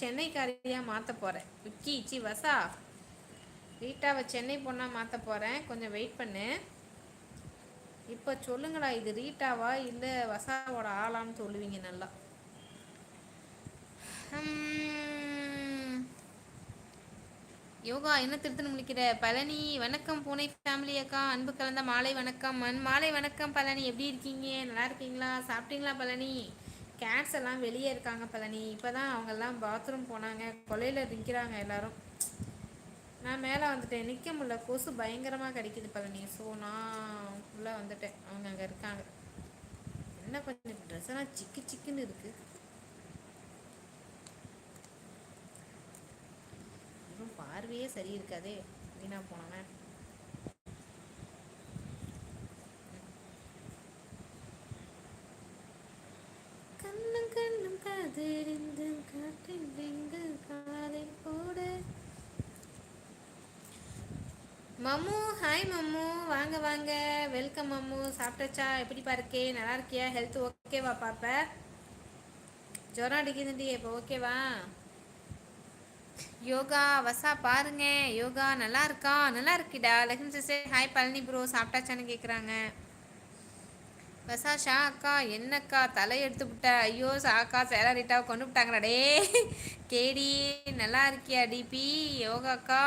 சென்னைக்காரியாக மாற்ற போகிறேன் விக்கி சி வசா. ரீட்டாவை சென்னை பொண்ணாக மாற்ற போகிறேன் கொஞ்சம் வெயிட் பண்ணு. இப்போ சொல்லுங்களா இது ரீட்டாவா இல்லை வசாவோட ஆளான்னு சொல்லுவீங்க நல்லா. யோகா என்ன திருத்தணும் முடிக்கிற பழனி வணக்கம் பூனை ஃபேமிலி அக்கா. அன்பு கலந்த மாலை வணக்கம். மண் மாலை வணக்கம் பழனி. எப்படி இருக்கீங்க? நல்லா இருக்கீங்களா? சாப்பிட்டீங்களா பழனி? கேட்ஸ் எல்லாம் வெளியே இருக்காங்க பழனி. இப்போ தான் அவங்கெல்லாம் பாத்ரூம் போனாங்க. கொலையில் நிற்கிறாங்க எல்லாரும். நான் மேலே வந்துட்டேன். நிற்க முடியல. கொசு பயங்கரமாக கிடைக்குது பழனி. ஸோ நான் உள்ளே வந்துட்டேன். அவங்க அங்கே இருக்காங்க. என்ன கொஞ்சம் ட்ரெஸ் எல்லாம் சிக்கு சிக்குன்னு இருக்குது பார்வையே சரி இருக்காதே வீணா போனவன் கண்ணும் கண்ணும் காதறிந்து காற்றின் எங்கள் காதை மம்மு ஹாய் மம்மு. வாங்க வாங்க. வெல்கம் மம்மு. சாப்பிட்டாச்சா? எப்படி பாருக்கே? நல்லா இருக்கியா? ஹெல்த் ஓகேவா பாப்ப? ஜுரம் அடிக்குதுண்டி. இப்போ ஓகேவா யோகா வசா பாருங்க. யோகா நல்லா இருக்கா? நல்லா இருக்குடா. Lakshmi sister hi Palani bro சாப்பிட்டாச்சான்னு கேட்குறாங்க பசா ஷா அக்கா என்னக்கா தலை எடுத்து விட்ட ஐயோ சாக்கா சேலரிட்டாவை கொண்டு விட்டாங்கடே டே. கேடி நல்லா இருக்கியா டிபி யோகாக்கா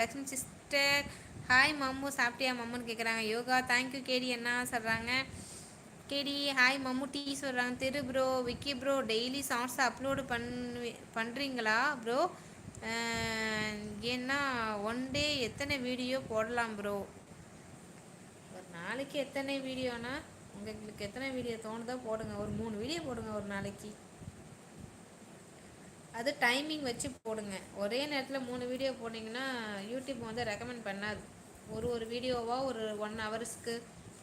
லக்ஷ்மி சிஸ்டர் ஹாய் மம்மு சாப்பிட்டியா மம்முன்னு கேட்குறாங்க யோகா தேங்க்யூ கேடி என்ன சொல்கிறாங்க கேடி ஹாய் மம்மு டீ சொல்கிறாங்க Thiru bro Vicky bro daily songs upload பண்ணு பண்ணுறீங்களா ப்ரோ ஏன்னா ஒன் டே எத்தனை வீடியோ போடலாம் ப்ரோ ஒரு நாளைக்கு எத்தனை வீடியோனா உங்களுக்கு எத்தனை வீடியோ தோணுதோ போடுங்க. ஒரு மூணு வீடியோ போடுங்க ஒரு நாளைக்கு. அது டைமிங் வச்சு போடுங்க. ஒரே நேரத்தில் மூணு வீடியோ போட்டிங்கன்னா யூடியூப் வந்து ரெக்கமெண்ட் பண்ணாது. ஒரு ஒரு வீடியோவாக ஒரு ஒன் ஹவர்ஸ்க்கு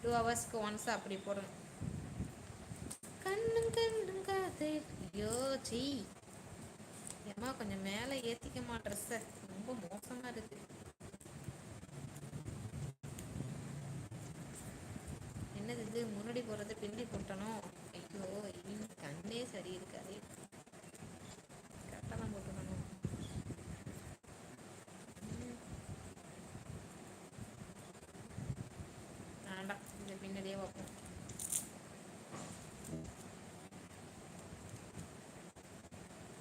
டூ ஹவர்ஸ்க்கு ஒன்ஸ் அப்படி போடணும். கண்ணும் கண்ணும் காது ஐயோ சீ. ஏமா கொஞ்சம் மேலே ஏற்றிக்கமா ட்ரெஸ்ஸை ரொம்ப மோசமாக இருக்குது வந்து இது முன்னாடி போகிறது பின்னாடி போட்டணும் ஐயோ இன் கண்ணே சரி இருக்காது. கரெக்டாக தான் போட்டுக்கணும் வேண்டாம் இந்த பின்னாடியே வைப்போம்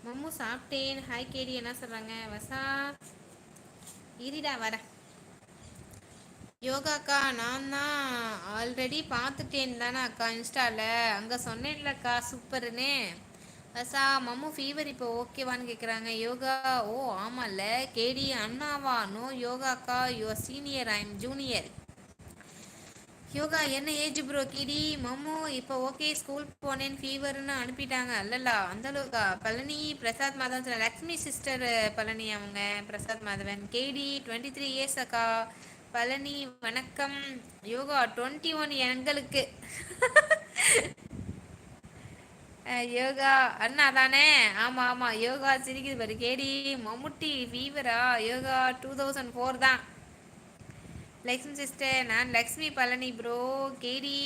மம்மு சாப்பிட்டேன். Hi KD. என்ன சொல்கிறாங்க வசா இருடா வரேன் யோகா அக்கா நான் தான் ஆல்ரெடி பார்த்துட்டேன் தானே அக்கா இன்ஸ்டாவில் அங்கே சொன்னேன்லக்கா சூப்பர்னே. வசா மம்மு ஃபீவர் இப்போ ஓகேவான்னு கேட்குறாங்க யோகா ஓ ஆமாம்ல கேடி அண்ணாவா? நோ யோகா அக்கா your senior I am junior Yoga என்ன ஏஜ் ப்ரோ கிடி? மம்மு இப்போ ஓகே ஸ்கூல் போனேன் ஃபீவர்னு அனுப்பிட்டாங்க. அல்லல்லா அந்தளவுக்கா. பழனி பிரசாத் மாதவன் சொன்ன லக்ஷ்மி சிஸ்டர் பழனி அவங்க Prasad Madhavan. KD twenty three years அக்கா. பழனி வணக்கம். யோகா டுவெண்ட்டி ஒன் எங்களுக்கு யோகா அண்ணா தானே? ஆமாம் ஆமாம் யோகா சிரிக்குது பாரு. கேடி மம்முட்டி ஃபீவரா யோகா டூ தௌசண்ட் ஃபோர் தான். லக்ஷ்மி சிஸ்டர் நான் Lakshmi Palani bro KD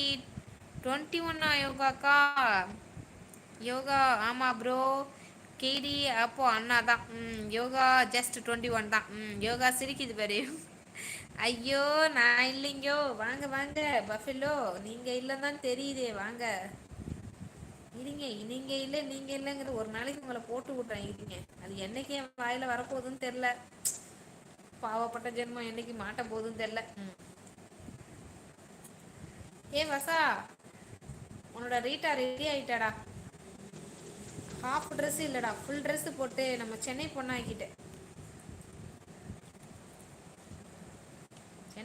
twenty ஒன்னா யோகாக்கா? யோகா ஆமாம் ப்ரோ கேடி அப்போ அண்ணா தான். ம் யோகா ஜஸ்ட் டுவெண்ட்டி ஒன் தான் யோகா சிரிக்குது பாரு. ஐயோ நான் இல்லைங்கோ. வாங்க வாங்க பஃபிலோ. நீங்க இல்லைன்னு தெரியுதே வாங்க. இருங்க நீங்க இல்லை நீங்க இல்லைங்கிற ஒரு நாளைக்கு உங்களை போட்டு விட்றேன் இருங்க. அது என்னைக்கு என் வாயில வரப்போகுதுன்னு தெரில. பாவப்பட்ட ஜென்மம் என்னைக்கு மாட்ட போகுதுன்னு தெரில. ஏ வசா உன்னோட ரீட்டா ரெடி ஆயிட்டாடா. ஹாஃப் ட்ரெஸ் இல்லடா. ஃபுல் ட்ரெஸ் போட்டு நம்ம சென்னை பொண்ணாக்கிட்டேன்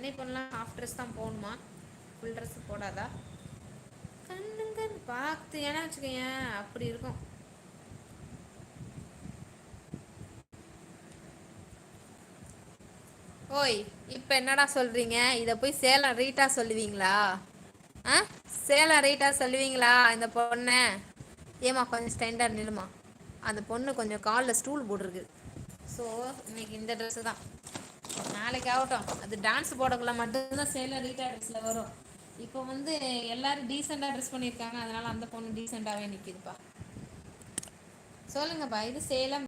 என்ன பண்ணலாம் ஹாஃப் ட்ரெஸ் தான் போகணுமா ஃபுல் ட்ரெஸ் போடாதா? கண்ணுங்க பார்த்து. ஏன்னா வச்சுக்கோங்க அப்படி இருக்கும். ஓய் இப்போ என்னடா சொல்கிறீங்க இதை போய் சேலம் ரீட்டா சொல்லுவீங்களா? ஆ? சேலம் ரீட்டா சொல்லுவீங்களா இந்த பொண்ணை? ஏமா கொஞ்சம் ஸ்டாண்டர்ட் நிலுமா அந்த பொண்ணு கொஞ்சம் காலில் ஸ்டூல் போட்டிருக்கு. ஸோ இன்னைக்கு இந்த ட்ரெஸ்ஸு தான். நாளைக்கு ஆகட்டும். அது டான்ஸ் போடக்குள்ள மட்டும்தான் சேலம் ரீட்டா வரும். இப்போ வந்து எல்லாரும் டீசெண்டாக ட்ரெஸ் பண்ணியிருக்காங்க. அதனால அந்த பொண்ணு டீசெண்டாகவே நிற்கிதுப்பா சொல்லுங்கப்பா இது சேலம்